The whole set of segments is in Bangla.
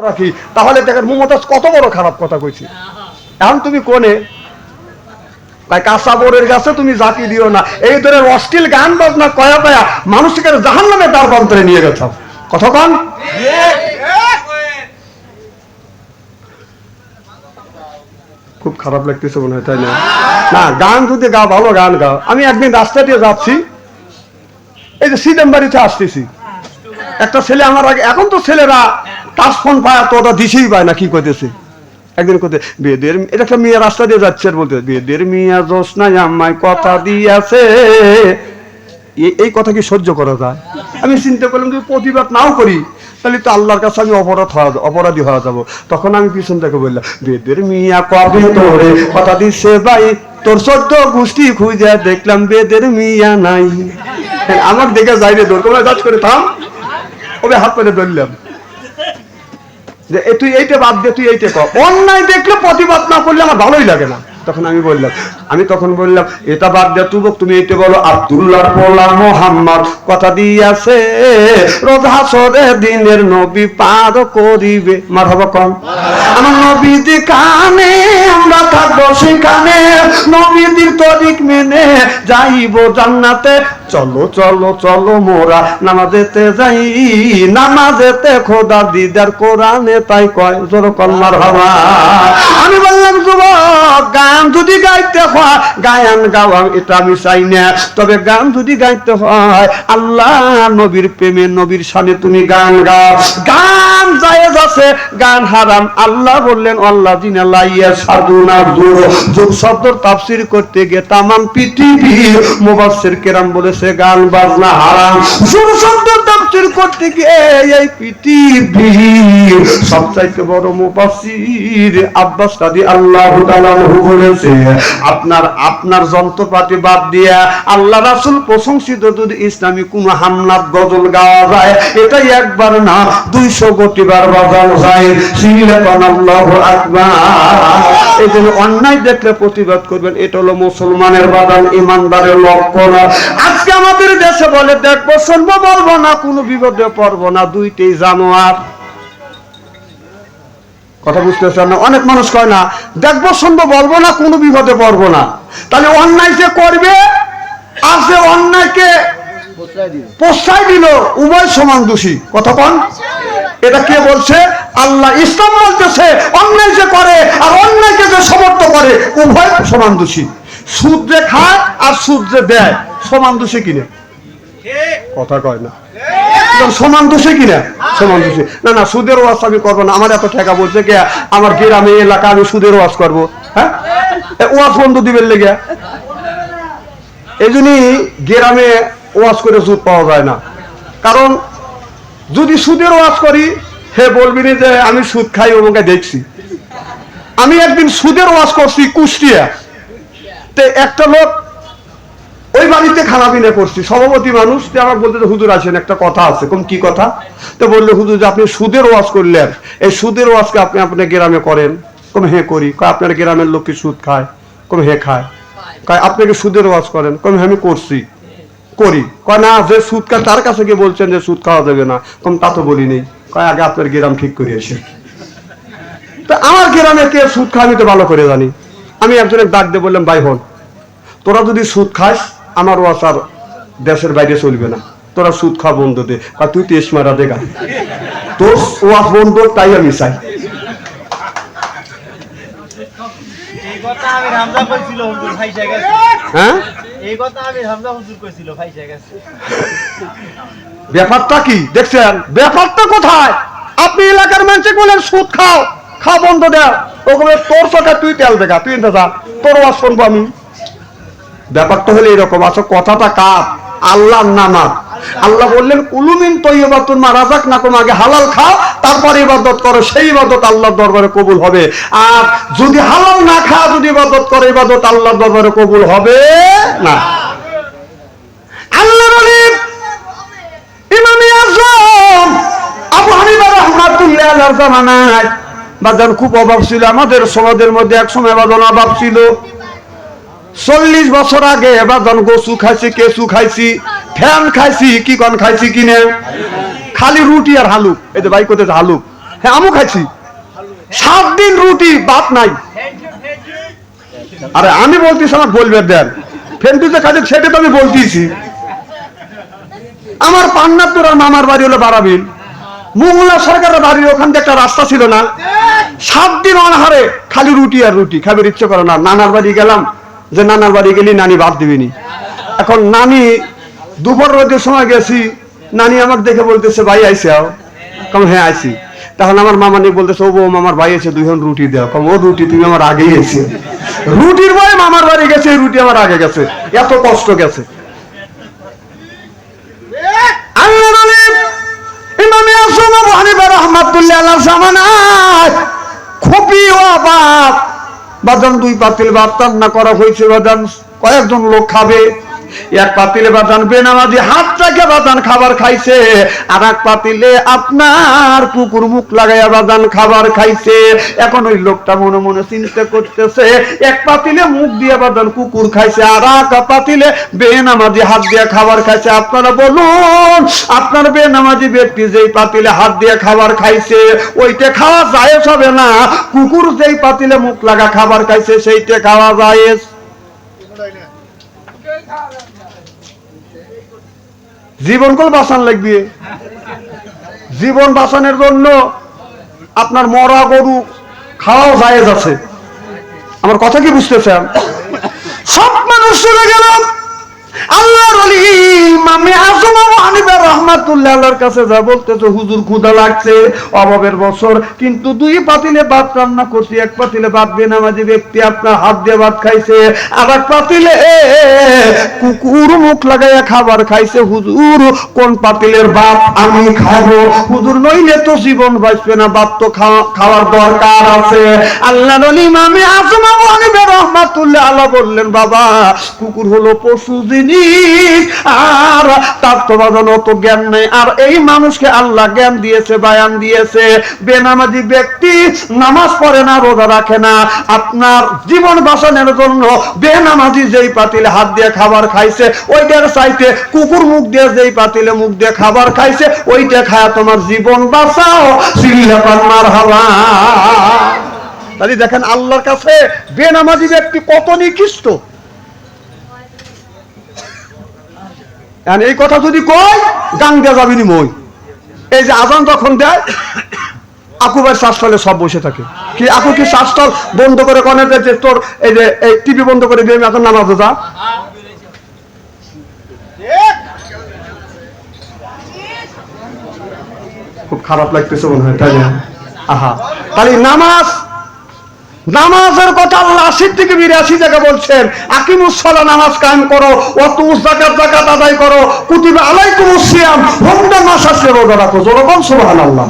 রাখি, তাহলে দেখেন মমতাজ কত বড় খারাপ কথা কইছি। এখন তুমি কোনে? কাঁচা বোরের গাছে তুমি জাতি দিও না। এই ধরনের অশ্লীল গান বাজনা কয়া পায়া মানুষকে জাহান নামে তার অন্তরে নিয়ে গেছ। কথা কন। খুব খারাপ লাগতেছে মনে হয়, তাই না? না, গান যদি গাও, ভালো গান গাও। আমি একদিন রাস্তা দিয়ে যাচ্ছি। এই যে সিদেমবাড়িতে আসতেছি। একটা ছেলে আমার আগে এখন তো ছেলেরা টাচ ফোন পায় তো ওটা দিছেই পায় না, কি করতেছে একদিন করতে বেদের এটা একটা মেয়ে রাস্তা দিয়ে যাচ্ছে আর বলতে বেদের মিয়া জোসনাই আমায় কথা দিয়েছে। এই কথা কি সহ্য করা যায়? আমি চিন্তা করলাম যদি প্রতিবাদ নাও করি, তাহলে তো আল্লাহর কাছে আমি অপরাধ হওয়া অপরাধী হওয়া যাব। তখন আমি পিছন থেকে বললাম বেদের মিয়া কবে তোরে কথা দিচ্ছে ভাই? তোর সদ্য গোষ্ঠী খুঁজে দেখলাম বেদের মিয়া নাই। আমার দেখে যাই রে দৌড় তোমরা করে থাম। ওবে হাত পেতে ধরলাম। যে তুই এইটা বাদ দে, তুই এইটা কর। অন্যায় দেখলে প্রতিবাদ না করলে আমার ভালোই লাগে না। তখন আমি বললাম, আমি তখন বললাম, এটা বাদ দেয় তুবক, তুমি এইটা বলো আব্দুল্লাহ পোলা মোহাম্মদ কথা দিয়াছে, রোজা সরে দিনের নবী পার করিবে। মার হব কম। আমার নবী কানে আমরা থাকব সেখানে। নবীদির তরিক মেনে যাইব জান্নাতে। চলো চলো চলো মোরা নামাজেতে যাই। নামাজেতে খোদা দিদার কোরআনে তাই কয়, জোর কলমার হওয়া। আমি বললাম, যুবক, গান যদি গাইতে হয়, গায়ান গাওয়া এটা আমি চাই না। তবে গান যদি গাইতে হয়, আল্লাহ নবীর প্রেমে নবীর সামনে তুমি গান গাও। গান জায়েজ আছে, গান হারাম। আল্লাহ বললেন আল্লাহ দিনা লাইয়া সাধুনা দূর। যুগ শব্দর তাফসির করতে গিয়ে তামাম পৃথিবীর মুবাসসির কেরাম বলেছে, গান বাজনা হারাম। যুগ শব্দ তাফসির করতে গিয়ে এই পৃথিবী সবচাইতে বড় মুবাসসির আব্বাস কাদি আল্লাহু তাআলা বলেছে, আপনার আপনার যন্ত্রপাতি বাদ দিয়া আল্লাহ রাসূল প্রশংসিত যদি ইসলামী কোন হামনাত গজল গাওয়া যায়, এটাই একবার না, দুইশো কোটি বার বাজানো যায়। সিলেকন আল্লাহু আকবার। এই জন্য অন্যায় দেখলে প্রতিবাদ করবেন, এটা হলো মুসলমানের বাদান ইমানদারের লক্ষণ। আজকে আমাদের দেশে বলে বলব না, কোনো বিপদে পড়ব না জানোয়ার। কথা না? অনেক মানুষ কয় না দেখব শুনব বলব না, কোনো বিপদে পড়ব না। তাহলে অন্যায় যে করবে, আর যে অন্যায়কে প্রশ্রয় দিল, উভয় সমান দোষী। কথা কন। এটা কে বলছে? আল্লাহ ইসলাম বলতেছে, অন্যায় যে করে আর অন্যায়কে যে সমর্থ করে, উভয় সমান দোষী। সুদ যে খায় আর সুদ যে দেয়, সমান দোষী কিনে? কথা কয় না। সমান দোষে কিনা? সমান দোষে। না না, সুদের ওয়াজ আমি করব না। আমার এত টাকা বলছে কে? আমার গ্রামে এলাকা, আমি সুদের ওয়াজ করব। হ্যাঁ? ওয়াজ বন্ধ দিবেন লেগে। এই জন্যই গ্রামে ওয়াজ করে সুদ পাওয়া যায় না। কারণ যদি সুদের ওয়াজ করি, হে বলবি যে আমি সুদ খাই, ওকে দেখছি। আমি একদিন সুদের ওয়াজ করছি কুষ্টিয়া। তে একটা লোক ওই বাড়িতে খানা পিনা করছি সভাপতি মানুষ। যে আমার বলতে হুজুর আছেন, একটা কথা আছে। কোন কি কথা? তো বলল, হুজুর, যে আপনি সুদের ওয়াজ করলেন। এই সুদের ওয়াজকে আপনি আপনার গ্রামে করেন। কম হ্যাঁ করি। কয়, আপনার গ্রামের লোক কি সুদ খায়? কম হ্যাঁ খায়। কয়, আপনি সুদের ওয়াজ করেন? কম হ্যাঁ আমি করছি। করি। কয় না যে সুদ খায় তার কাছে গিয়ে বলছেন যে সুদ খাওয়া যাবে না। কম তা তো বলি নেই কয় আগে আপনার গ্রাম ঠিক করে এসে তা আমার গ্রামে কে সুদ খায় আমি তো ভালো করে জানি। আমি একজনের ডাক দিয়ে বললাম ভাই হন তোরা যদি সুদ খাস আমার ও আর দেশের বাইরে চলবে না। তোরা সুদ খা বন্ধ দে। আর তুই তেস মারা দেখা তোর ওয়াজ বন্ধ তাই আমি চাই। হ্যাঁ? ব্যাপারটা কি? দেখছেন? ব্যাপারটা কোথায়? আপনি এলাকার মানুষে বলেন, সুদ খাও খা বন্ধ দেও। ওগুলো তোর চোখে তুই তেল দেখা তুই দেখা তোর আর শুনব আমি। ব্যাপারটা হলে এরকম আচ্ছা কথাটা কাপ আল্লাহর নামাজ আল্লাহ বললেন, উলুমিন তৈবাতুন মা রাজাক না আগে হালাল খাও, তারপর ইবাদত করো, সেই ইবাদত আল্লাহর দরবারে কবুল হবে। আর যদি হালাল না খাও, যদি ইবাদত করে, ইবাদত আল্লাহর দরবারে কবুল হবে না। আল্লাহর অলিম, ইমামে আজম, আবু হানিফা রাহমাতুল্লাহ আলাইহির জামানায় বাজান খুব অভাব ছিল। আমাদের সমাজের মধ্যে এক সময় বাজান অভাব ছিল। চল্লিশ বছর আগে বাজান গোসু খাইছি কেসু খাইছি, ফ্যান খাইছি, কি কন খাইছি কিনে? খালি রুটি আর হালুক। এই যে ভাই কোথায় হালুক। হ্যাঁ আমু খাইছি। সাত দিন রুটি, ভাত নাই। আরে আমি বলতেছি আমার বলবে দেন। ফেন্টুতে কাজে সেটা তো আমি বলতেছি। আমার পান্নাতুর আর মামার বাড়ি হলো বারাবিল। মোংলা সরকারের বাড়ির ওখান থেকে একটা রাস্তা ছিল না। সাত দিন অনাহারে খালি রুটি আর রুটি। খাবার ইচ্ছে করে না। নানার বাড়ি গেলাম। যে নানার বাড়ি গেলি নানি ভাত দিবিনি। এখন নানি দুপুর রোদের সময় গেছি, নানি আমাকে দেখে বলতেছে, ভাই, আইসে আও। কম হ্যাঁ আইসি। তখন আমার মামা নিয়ে বলতেছে, ও বউ, মামার ভাই এসে দুইজন রুটি দেও। কম, ও রুটি, তুমি আমার আগেই এসে রুটির ভয়ে মামার বাড়ি গেছে রুটি আমার আগে গেছে। এত কষ্ট গেছে। ইমামে আজম আবু হানিফা রাহমাতুল্লাহ আলাইহির জামানায় খুবই অভাব বাদাম দুই পাতিল ভাত রান্না করা হয়েছে বাদাম। কয়েকজন লোক খাবে। এক পাতিলে বাদান বেনামাজি হাত থেকে বাদান খাবার খাইছে। আর এক পাতিলে আপনার কুকুর মুখ লাগাইয়া বাদান খাবার খাইছে। এখন ওই লোকটা মনে মনে চিন্তা করতেছে, এক পাতিলে মুখ দিয়ে বাদান কুকুর খাইছে আর এক পাতিলে বেনামাজি হাত দিয়ে খাবার খাইছে। আপনারা বলুন, আপনার বেনামাজি ব্যক্তি যেই পাতিলে হাত দিয়ে খাবার খাইছে, ওইটা খাওয়া যায় হবে না? কুকুর যেই পাতিলে মুখ লাগা খাবার খাইছে, সেইটা খাওয়া যায় জীবন কল বাঁচান লাগবে। জীবন বাঁচানোর জন্য আপনার মরা গরু খাওয়াও জায়েজ আছে। আমার কথা কি বুঝতেছেন? সব মানুষ চলে গেল আল্লাহর আজম রাহমাতুল্লাহ আল্লাহর কাছে যা হুজুর লাগছে, অভাবের বছর। কিন্তু দুই পাতিলে ভাত রান্না করছি, এক পাতিলে ভাত ব্যক্তি আপনার হাত দিয়ে ভাত খাইছে আর এক পাতিলে কুকুর মুখ লাগাইয়া খাবার খাইছে, হুজুর, কোন পাতিলের ভাত আমি খাব? হুজুর, নইলে তো জীবন বাঁচবে না, ভাত তো খাওয়া- খাওয়ার দরকার আছে। আল্লাহ ইমামে আজম আবু হানিফা রাহমাতুল্লাহ আল্লাহ বললেন, বাবা, কুকুর হলো পশু জিনিস, আর তার তো বাজানো অত জ্ঞান নেই। আর এই মানুষকে আল্লাহ জ্ঞান দিয়েছে, বায়ান দিয়েছে। বেনামাজি ব্যক্তি নামাজ পড়ে না, রোজা রাখে না। আপনার জীবন বাঁচানোর জন্য বেনামাজি যেই পাতিলে হাত দিয়ে খাবার খাইছে, ওইটার চাইতে কুকুর মুখ দিয়ে যেই পাতিলে মুখ দিয়ে খাবার খাইছে, ওইটা খায়া তোমার জীবন বাঁচাও। সিল্লাপান মার হাওয়া তাহলে দেখেন আল্লাহর কাছে বেনামাজি ব্যক্তি কত নিকৃষ্ট। এই কথা যদি কই গান দেওয়া যাবে নি মই। এই যে আজান যখন দেয়, আকুবার শ্বাসস্থলে সব বসে থাকে। কি আকু কি শ্বাসস্থল বন্ধ করে কনে যে তোর এই যে, এই টিভি বন্ধ করে দিয়ে আমি এখন নামাজ যা? খুব খারাপ লাগতেছে মনে হয়, তাই না? আহা। তাহলে নামাজ নামাজের কথা আল্লাহ আশির থেকে বিরাশি জায়গা বলছেন আকিমুসলা নামাজ কায়েম করো অত জাকাত জাকাত আদায় করো, কুতিবা আলাইকুম সিয়াম রমজান মাস আসলে রোজা রাখো, জনগণ, সুবহানাল্লাহ।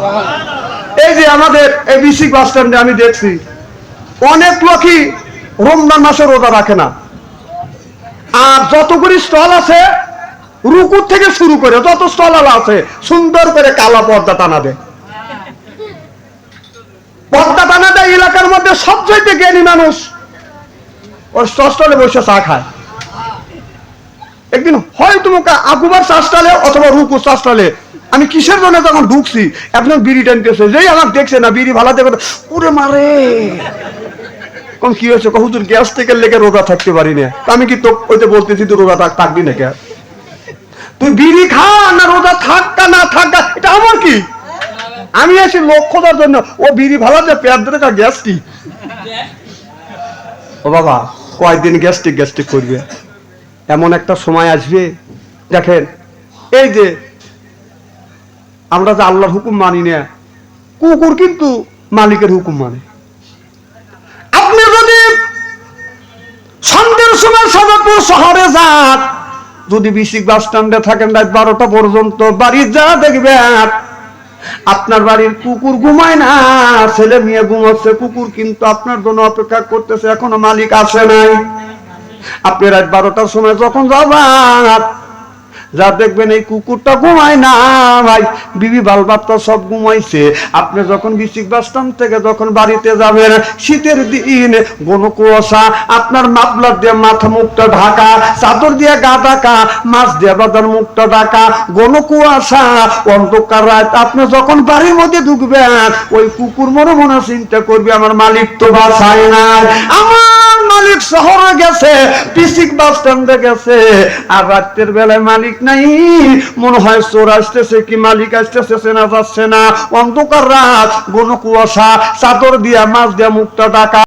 এই যে আমাদের এই বিসিক বাস স্ট্যান্ডে আমি দেখছি, অনেক লোকই রমজান মাসে রোজা রাখে না। আর যতগুলি স্টল আছে রুকুর থেকে শুরু করে যত স্টল আছে, সুন্দর করে কালা পর্দা টানা দেয়। পর্দা টানা এলাকার মধ্যে সবচাইতে জ্ঞানী মানুষ। ওর স্টলে বসে চা খায়। একদিন হয়তো মুখে আগুবার চাষটালে অথবা রুকু চাষটালে আমি কিসের জন্য তখন ঢুকছি? একজন বিড়ি টানতেছে। যেই আমার দেখছে না, বিড়ি ভালো দেখে উড়ে মারে কোন কি হয়েছে? কহুদুর গ্যাস থেকে লেগে রোজা থাকতে পারি না। আমি কি তো ওইতে বলতেছি, তুই রোজা থাক, থাকবি না তুই বিড়ি খা, না রোজা থাক, না থাক, এটা আমার কি? আমি আসি আছি লক্ষ্যতার জন্য, ও বিড়ি ভালো যে পেট ধরে তা গ্যাস্ট্রিক ও বাবা কয়েকদিন গ্যাস্ট্রিক গ্যাস্ট্রিক করবে? এমন একটা সময় আসবে, দেখেন, এই যে আমরা যে আল্লাহর হুকুম মানি না, কুকুর কিন্তু মালিকের হুকুম মানে। আপনি যদি সন্ধ্যের সময় সদরপুর শহরে যান, যদি বিশিক বাস স্ট্যান্ডে থাকেন রাত বারোটা পর্যন্ত, বাড়ি যা দেখবেন আপনার বাড়ির কুকুর ঘুমায় না, ছেলে মেয়ে ঘুমাচ্ছে, কুকুর কিন্তু আপনার জন্য অপেক্ষা করতেছে, এখনও মালিক আসে নাই। আপনি রাত বারোটার সময় যখন যাবেন যা দেখবেন এই কুকুরটা ঘুমায় না, ভাই। বিবি বাল বাচ্চা সব ঘুমাইছে। আপনি যখন বিচিক বাস থেকে যখন বাড়িতে যাবেন, শীতের দিন ঘন কুয়াশা আপনার মাফলার দিয়ে মাথা মুখটা ঢাকা, চাদর দিয়ে গা ঢাকা, মাছ দিয়ে বাজার মুখটা ঢাকা ঘন কুয়াশা অন্ধকার রাত। আপনি যখন বাড়ির মধ্যে ঢুকবেন, ওই কুকুর মনে মনে চিন্তা করবে, আমার মালিক তো বাসায় নাই। আমার মালিক শহরে গেছে পিসিক বাস স্ট্যান্ডে গেছে, আর রাত্রের বেলায় মালিক নাই। মনে হয় চোর আসতেছে কি মালিক আসতেছে, চেনা যাচ্ছে না। অন্ধকার রাত ঘন কুয়াশা, চাদর দিয়া, মাছ দিয়া মুখটা ডাকা।